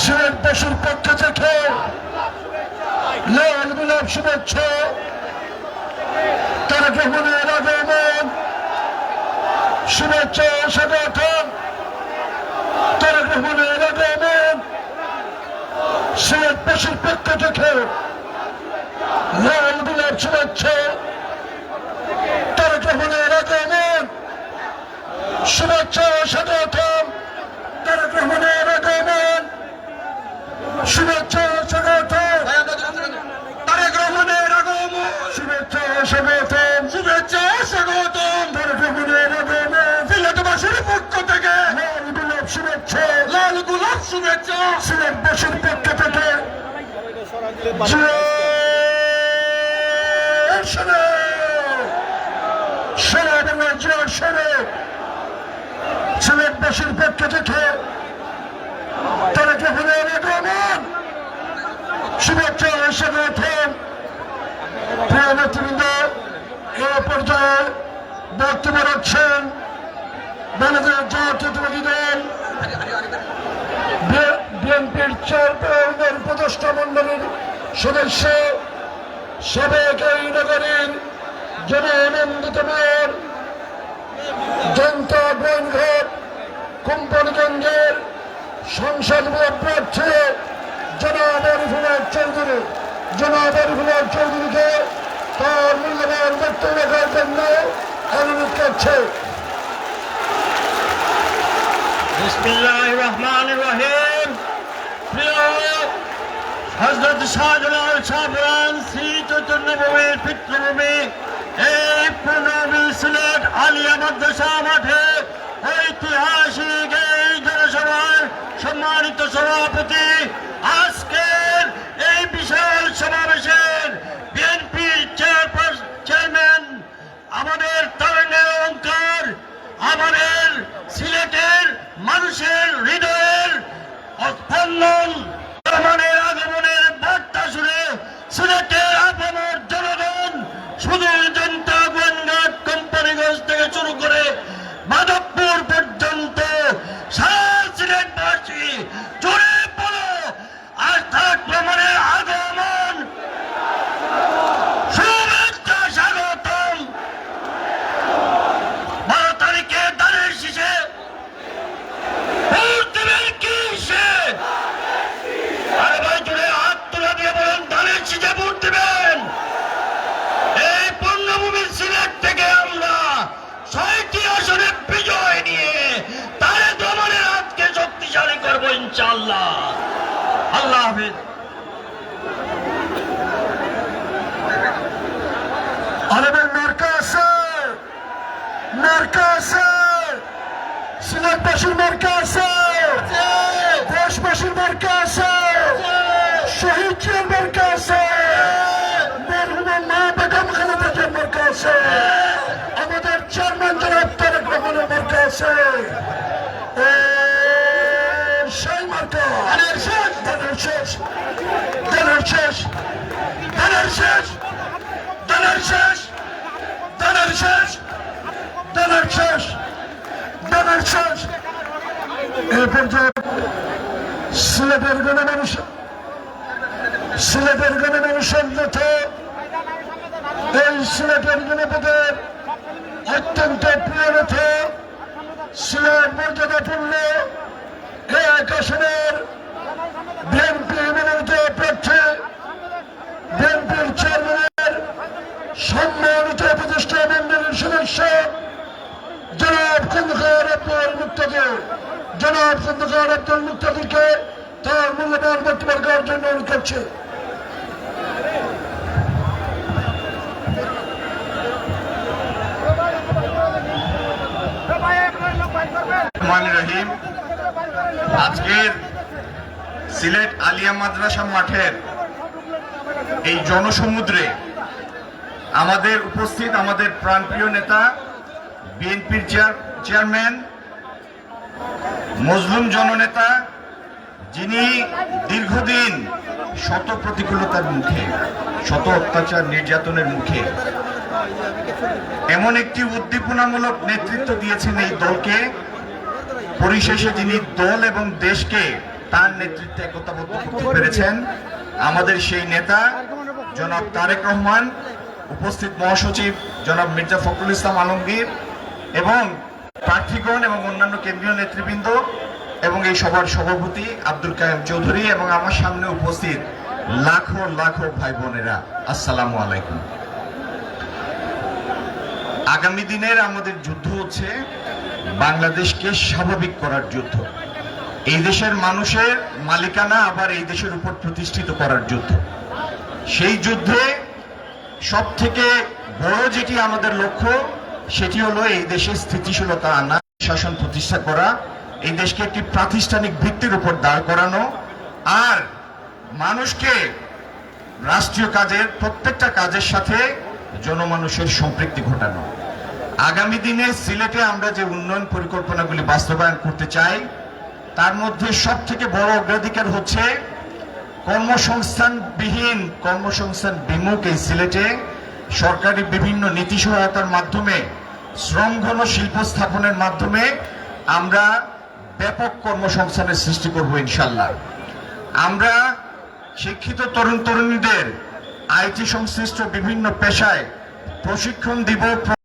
সিলেটবাসীর পক্ষ থেকে লাল গোলাপ শুভেচ্ছা। তারা গ্রহণের আগমন শুভেচ্ছা, স্বাগতম। তারা গ্রহণের আগমন সিলেটবাসীর পক্ষ থেকে লাল গোলাপ শুভেচ্ছা। তারা গ্রহণের আগমন শুভেচ্ছা স্বাগতম তারা গ্রহণের আগমন শুভেচ্ছা স্বাগতম তারা গ্রহণের আগমন শুভেচ্ছা স্বাগতম শুভেচ্ছা স্বাগতম। আগমন পক্ষ থেকে। লাল গোলাপ শুভেচ্ছা। লাল গোলাপ শুভেচ্ছা। সিলেটবাসীর পক্ষ থেকে। জয় শোনো শোনো বাংলা জয় শোনো সিলেটবাসীর পক্ষ থেকে। তারা গ্রহণের আগমন শুভেচ্ছা স্বাগতম প্রিয় নেতৃবৃন্দ এ পর্যায়ে বক্তব্য রাখছেন বি- বিএনপির চেয়ারম্যানের উপদেষ্টা মন্ডলীর সদস্য সাবেক এই নগরীর জনানন্দিত মেয়র জনতা গোয়েনঘাট কোম্পানিগঞ্জের সংসদ প্রার্থী জনাব আরিফুল্লাহ চৌধুরী। জনাব আরিফুল্লাহ চৌধুরীকে তার মূল্যবান বক্তব্য রাখার জন্য অনুরোধ করছে। রহিম হজরত শাহজালাল শাহরান শ্রী চৈতন্যভূমির পিতৃভূমি এই পূর্ণভূমি সিলেট আলিয়া মাদ্রাসা মাঠে ঐতিহাসিক এই জনসভার সম্মানিত সভাপতি Allah. şehitçi merkezi. Merhumun mabedem kılıdaki merkezi. Amadır Çermen Cevapları Kuhunu merkezi. Şey marka. Enerjiz. Enerjiz. Enerjiz. Enerjiz. Enerjiz. Enerjiz. Enerjiz. Enerjiz. Enerjiz. Enerjiz. Size vergilememişim. সিলেটের গণমানুষ সিলেটের গণমানুষের নেতা এই সিলেটের জনপদের অত্যন্ত প্রিয় নেতা সিলেট মর্যাদাপূর্ণ এই আকাশনের বিএনপি মনোনীত প্রার্থী বিএনপির চেয়ারম্যানের সম্মানিত উপদেষ্টা মন্ডলীর সদস্য জনাব খন্দকার আব্দুল মুক্তাদি জনাব খন্দকার আব্দুল মুক্তাদিকে তার মূল্যবান বক্তব্য রাখার জন্য অনুরোধ করছে সিলেট আলিয়া মাদ্রাসা মাঠের এই জনসমুদ্রে আমাদের উপস্থিত আমাদের প্রাণপ্রিয় নেতা, বিএনপির চেয়ার, চেয়ারম্যান, মজলুম জননেতা, যিনি দীর্ঘদিন শত প্রতিকূলতার মুখে, শত অত্যাচার নির্যাতনের মুখে এমন একটি উদ্দীপনামূলক নেতৃত্ব দিয়েছেন এই দলকে। পরিশেষে যিনি দল এবং দেশকে তার নেতৃত্বে একতাবদ্ধ করতে পেরেছেন আমাদের সেই নেতা, জনাব তারেক রহমান, উপস্থিত মহাসচিব জনাব মির্জা ফখরুল ইসলাম আলমগীর এবং প্রার্থীগণ এবং অন্যান্য কেন্দ্রীয় নেতৃবৃন্দ এবং এই সভার সভাপতি আব্দুল কায়েম চৌধুরী এবং আমার সামনে উপস্থিত লাখো লাখো ভাই বোনেরা। আসসালামু আলাইকুম। আগামী দিনের আমাদের যুদ্ধ হচ্ছে বাংলাদেশকে স্বাভাবিক করার যুদ্ধ। এই দেশের মানুষের মালিকানা আবার এই দেশের উপর প্রতিষ্ঠিত করার যুদ্ধ। সেই যুদ্ধে সব থেকে বড় যেটি আমাদের লক্ষ্য, সেটি হলো এই দেশে স্থিতিশীলতা আনা, শাসন প্রতিষ্ঠা করা, এই দেশকে একটি প্রাতিষ্ঠানিক ভিত্তির উপর দাঁড় করানো, আর মানুষকে রাষ্ট্রীয় কাজের, প্রত্যেকটা কাজের সাথে জনমানুষের সম্পৃক্তি ঘটানো। আগামী দিনে সিলেটে আমরা যে উন্নয়ন পরিকল্পনাগুলি বাস্তবায়ন করতে চাই তার মধ্যে সব থেকে বড় অগ্রাধিকার হচ্ছে কর্মসংস্থানবিহীন কর্মসংস্থান বিমুখ এই সিলেটে সরকারি বিভিন্ন নীতি সহায়তার মাধ্যমে শ্রমঘন শিল্প স্থাপনের মাধ্যমে আমরা ব্যাপক কর্মসংস্থানের সৃষ্টি করব ইনশাল্লাহ আমরা শিক্ষিত তরুণ তরুণীদের আইটি সংশ্লিষ্ট বিভিন্ন পেশায় প্রশিক্ষণ দিব